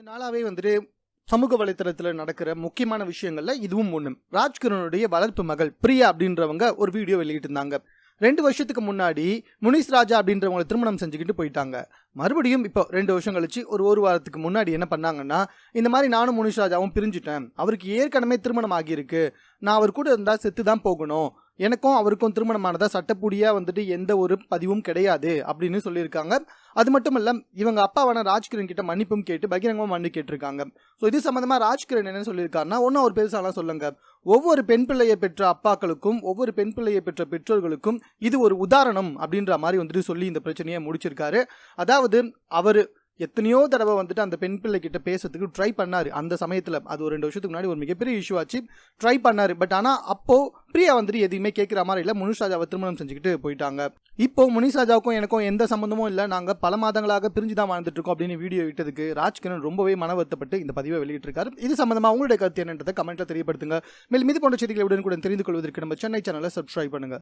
கொஞ்ச நாளாவே வந்துட்டு சமூக வலைத்தளத்தில் நடக்கிற முக்கியமான விஷயங்கள்ல இதுவும் ஒன்று ராஜ்கிரனுடைய வளர்ப்பு மகள் பிரியா அப்படின்றவங்க ஒரு வீடியோ வெளியிட்டிருந்தாங்க. ரெண்டு வருஷத்துக்கு முன்னாடி முனிஸ் ராஜா அப்படின்றவங்களை திருமணம் செஞ்சுக்கிட்டு போயிட்டாங்க. மறுபடியும் இப்போ ரெண்டு வருஷம் கழிச்சு ஒரு ஒரு வாரத்துக்கு முன்னாடி என்ன பண்ணாங்கன்னா இந்த மாதிரி நானும் முனிஷ் ராஜாவும் பிரிஞ்சுட்டேன். அவருக்கு ஏற்கனவே திருமணம் ஆகியிருக்கு. நான் அவர் கூட இருந்தால் செத்து தான் போகணும். எனக்கும் அவருக்கும் திருமணமானதா சட்டப்பூடியாக வந்துட்டு எந்த ஒரு பதிவும் கிடையாது அப்படின்னு சொல்லியிருக்காங்க. அது மட்டும் இல்ல இவங்க அப்பாவான ராஜ்கிரண் கிட்ட மன்னிப்பும் கேட்டு பகிரங்கமாக மன்னி கேட்டிருக்காங்க. ஸோ இது சம்மந்தமாக ராஜ்கிரண் என்ன சொல்லியிருக்காருன்னா ஒன்றும் அவர் பெருசாலாம் சொல்லுங்க. ஒவ்வொரு பெண் பிள்ளையை பெற்ற அப்பாக்களுக்கும் ஒவ்வொரு பெண் பிள்ளையை பெற்ற பெற்றோர்களுக்கும் இது ஒரு உதாரணம் அப்படின்ற மாதிரி வந்துட்டு சொல்லி இந்த பிரச்சனையை முடிச்சிருக்காரு. அதாவது அவர் எத்தனையோ தடவை வந்துட்டு அந்த பெண் பிள்ளை கிட்ட பேசுறதுக்கு ட்ரை பண்ணாரு. அந்த சமயத்தில் அது ஒரு ரெண்டு வருஷத்துக்கு முன்னாடி ஒரு மிகப்பெரிய இஷ்யூ ஆச்சு. ட்ரை பண்ணாரு. பட் ஆனால் அப்போ பிரியா வந்துட்டு எதையுமே கேட்குற மாதிரி இல்லை. முனிஷாஜாவை திருமணம் செஞ்சுக்கிட்டு போயிட்டாங்க. இப்போ முனிஷாஜாவுக்கும் எனக்கும் எந்த சம்மந்தமும் இல்லை. நாங்கள் பல மாதங்களாக பிரிஞ்சு தான் வாழ்ந்துட்டு இருக்கோம் அப்படின்னு வீடியோ விட்டதுக்கு ராஜ்கிரண் ரொம்பவே மன வருத்தப்பட்டு இந்த பதிவை வெளியிட்டிருக்காரு. இது சம்மந்தமாக உங்களுடைய கருத்து என்னன்றதை கமெண்ட்டில் தெரியப்படுத்துங்க. மேலும் இது போன்ற செய்திகளை உடனுக்குடன் தெரிந்து கொள்வதற்கு நம்ம சென்னை சேனலை சப்ஸ்கிரைப் பண்ணுங்கள்